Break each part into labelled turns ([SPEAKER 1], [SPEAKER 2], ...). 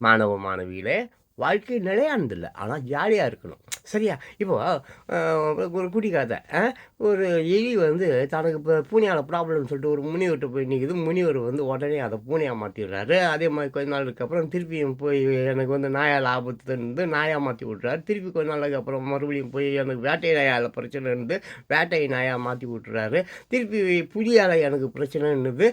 [SPEAKER 1] மாணவ மாணவிகளே வாழ்க்கை நிலையானதில்லை ஆனால் ஜாலியாக இருக்கணும். சரியா? இப்போது ஒரு குட்டி கதை. ஒரு எலி வந்து தனக்கு இப்போ பூனையால் ப்ராப்ளம்னு சொல்லிட்டு ஒரு முனிவர்கிட்ட போய் நிற்குது முனிவர் வந்து உடனே அதை பூனையாக மாற்றிடுறாரு அதே மாதிரி கொஞ்ச நாளுக்கு அப்புறம் திருப்பியும் போய் எனக்கு வந்து நாயால் ஆபத்து இருந்து நாயாக மாற்றி விட்றாரு திருப்பி கொஞ்ச நாளுக்கு அப்புறம் மறுபடியும் போய் எனக்கு வேட்டை நாயால் பிரச்சனை இருந்து வேட்டை நாயாக மாற்றி விட்றாரு திருப்பி புலியால் எனக்கு பிரச்சனை இருந்தது.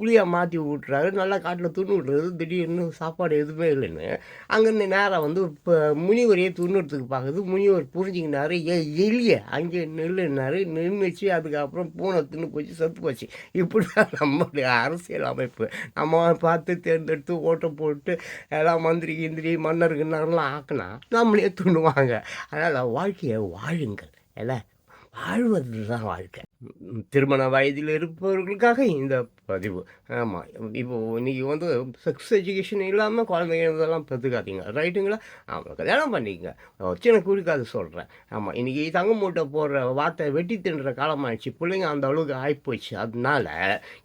[SPEAKER 1] புளியாக மாற்றி விட்றாரு நல்லா காட்டில் துண்ணு விட்றது திடீர்னு சாப்பாடு எதுவுமே இல்லைன்னு. அங்கேருந்து நேராக வந்து இப்போ முனிவரையே துண்ணுறதுக்கு பார்க்குது. முனிவர் புரிஞ்சுக்கினாரு. ஏ எளிய அங்கே நில்லுனாரு நின்றுச்சு அதுக்கப்புறம் பூனை தின்னு போச்சு செத்து போச்சு. இப்படி தான் நம்மளுடைய அரசியல் அமைப்பு. நம்ம பார்த்து தேர்ந்தெடுத்து ஓட்டை போட்டு எல்லாம் மந்திரி கிந்திரி மன்னருக்குன்னாரெல்லாம் ஆக்கினா நம்மளே துண்ணுவாங்க அதனால் வாழ்க்கையை வாழுங்கள். இல்லை வாழ்வது தான் வாழ்க்கை. திருமண வயதில் இருப்பவர்களுக்காக இந்த பதிவு. ஆமாம் இப்போ இன்றைக்கி வந்து செக்ஸ் எஜுகேஷன் இல்லாமல் குழந்தைங்க இதெல்லாம் பெற்றுக்காதீங்க ரைட்டுங்களா ஆமாம் கல்யாணம் பண்ணிக்கங்க. சின்ன குறிக்காது சொல்கிறேன் ஆமாம் இன்றைக்கி தங்க மூட்டை போடுற வார்த்தை வெட்டி தின்ற காலமாகிடுச்சு பிள்ளைங்க அந்த அளவுக்கு ஆகிப்போச்சு அதனால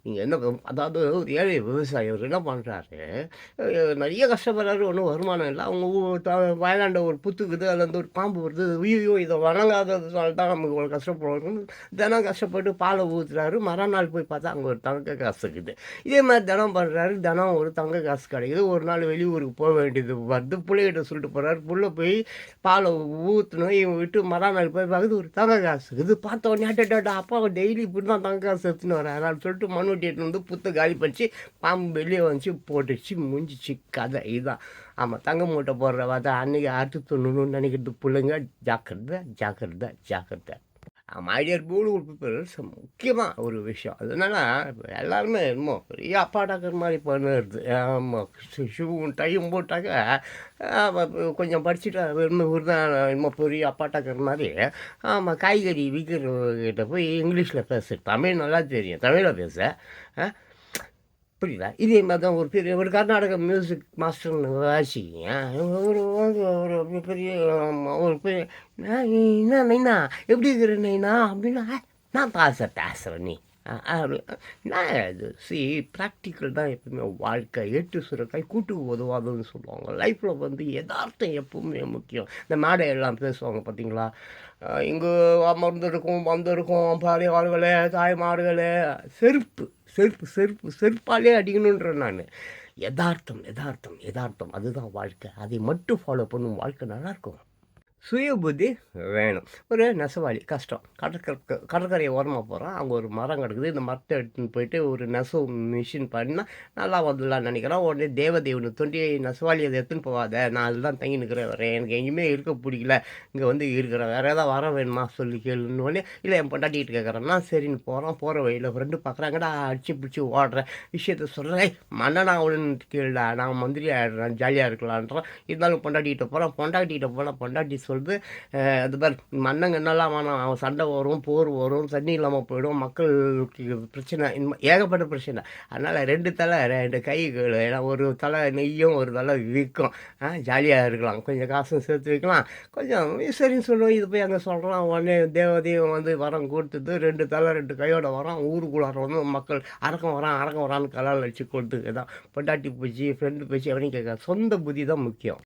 [SPEAKER 1] நீங்கள் என்ன அதாவது ஒரு ஏழை விவசாயி என்ன பண்ணுறாரு நிறைய கஷ்டப்படுறாரு. ஒன்றும் வருமானம் இல்லை. அவங்க வயலாண்ட ஒரு புத்துக்குது. அதில் வந்து ஒரு பாம்பு வருது. ஐயோ இதை வணங்காததுனால தான் நமக்கு ஒரு கஷ்டப்படுறோம் தினம் கஷ்டப்பட்டு பாலை ஊற்றுறாரு மறுநாள் போய் பார்த்தா அங்கே ஒரு தங்க காசுக்குது இதே மாதிரி தினம் பண்ணுறாரு தினம் ஒரு தங்க காசு கிடைக்குது. ஒரு நாள் வெளியூருக்கு போக வேண்டியது வருது. பிள்ளைகிட்ட சொல்லிட்டு போகிறாரு புள்ள போய் பாலை ஊற்றணும் இவன் விட்டு மறுநாள் போய் பார்க்குது ஒரு தங்க காசு இது பார்த்த உடனே அட்டா அப்பா டெய்லி இப்படி தான் தங்க காசு எடுத்துன்னு வராரு சொல்லிட்டு மண்வெட்டி எடுத்துன்னு வந்து புத்த காலி பண்ணிச்சு. பாம்பு வெளியே வந்துச்சு போட்டுச்சு முடிஞ்சிச்சு கதை இதுதான். ஆமாம் தங்க மூட்டை போடுற வார்த்தை அன்றைக்கி அறுத்து தொண்ணூறுன்னு நினைக்கிறது. பிள்ளைங்க ஜாக்கிரதை ஜாக்கிரதை ஜாக்கிரதை. மைடியர் பூடு பீப்புள்ஸ் முக்கியமாக ஒரு விஷயம். அதனால இப்போ எல்லாருமே என்னமோ பெரிய அப்பாடாக்கிற மாதிரி பண்ணுறது ஆமாம் ஷூவும் டையும் போட்டாக்க கொஞ்சம் படிச்சுட்டு வெறும் ஒரு தான் என்னமோ பெரிய அப்பாட்டாக்கிற மாதிரி. ஆமாம் காய்கறி விற்கிறவங்கிட்ட போய் இங்கிலீஷில் பேசு. தமிழ் நல்லா தெரியும். தமிழில் பேச. ஆ புரியுதா? இதே மாதிரி தான் ஒரு பெரிய ஒரு கர்நாடக மியூசிக் மாஸ்டர்னு வாசிங்க ஒரு ஒரு ஒரு பெரிய ஒரு பெரிய என்ன நைனா எப்படி இருக்கிற நைனா அப்படின்னா நான் பாச பேசுகிறேன் நீ. நான் இது சி ப்ராக்டிக்கல் தான் எப்பவுமே. வாழ்க்கை ஏற்று சுரக்காய் கூட்டு உதவாதுன்னு சொல்லுவாங்க. லைஃப்பில் வந்து எதார்த்தம் எப்பவுமே முக்கியம். இந்த மேடை எல்லாம் பேசுவாங்க பார்த்தீங்களா இங்கே அமர்ந்திருக்கும் வந்திருக்கும் பாரி ஆளுகளே தாய்மார்களே. செருப்பு செருப்பு செருப்பு செருப்பாலே அடிக்கணுன்ற நான். யதார்த்தம் யதார்த்தம் யதார்த்தம். அதுதான் வாழ்க்கை. அதை மட்டும் ஃபாலோ பண்ணும் வாழ்க்கை நல்லாயிருக்கும் சுய புத்தி வேணும். ஒரு நெசவாளி கஷ்டம். கடற்கரை கடற்கரையை ஓரமாக போகிறான் அங்கே ஒரு மரம் கிடக்குது. இந்த மரத்தை எடுத்துன்னு போயிட்டு ஒரு நெசவு மிஷின் பண்ணால் நல்லா வந்துடலாம்னு நினைக்கிறான் உடனே தேவதேவனு தொண்டி நெசவாளி அதை எடுத்துன்னு போகாத நான் அதுதான் தங்கி நிற்கிறேன் வரேன் எனக்கு எங்கேயுமே இருக்க பிடிக்கல. இங்கே வந்து இருக்கிறேன். வேறு ஏதாவது வர வேணுமா? சொல்லி கேளுன்னு. உடனே இல்லை என் பொண்டாட்டிகிட்டு கேட்குறேன்னா சரின்னு போகிறான் போகிற வழியில் ஃப்ரெண்டு பார்க்குறாங்கடா அடிச்சு பிடிச்சி ஓடுறேன். விஷயத்த சொல்கிறேன் மன்னனா அவளுன்னு கேளுடா. நான் மந்திரி ஆகிடுறேன் ஜாலியாக இருக்கலான்றான் இருந்தாலும் பொண்டாட்டிகிட்ட போகிறான் பொண்டாட்டிகிட்ட போனால் பொண்டாட்டி சொல் சொல்லிட்டு அது மாதிரி மன்னங்க என்னெல்லாம் அவன் சண்டை வரும் போர் வரும் தண்ணி இல்லாமல் போயிடும் மக்களுக்கு பிரச்சனை இந்த ஏகப்பட்ட பிரச்சனை. அதனால் ரெண்டு தலை ரெண்டு கை ஏன்னா ஒரு தலை நெய்யும் ஒரு தலை விற்கும் ஜாலியாக இருக்கலாம். கொஞ்சம் காசும் சேர்த்து வைக்கலாம். கொஞ்சம் சரின்னு சொல்லுவோம். இது போய் அங்கே சொல்கிறான் உடனே தேவதையும் வந்து வரம் கொடுத்துட்டு ரெண்டு தலை ரெண்டு கையோட வரோம் ஊருக்குள்ளார வந்து மக்கள் அரக்கம் வரான் அரக்கம் வரான்னு கலால் அடிச்சு கொடுத்துக்கு தான் பொண்டாட்டி பூச்சி ஃப்ரெண்டு பூச்சி அப்படின்னு கேட்க சொந்த புத்தி தான் முக்கியம்.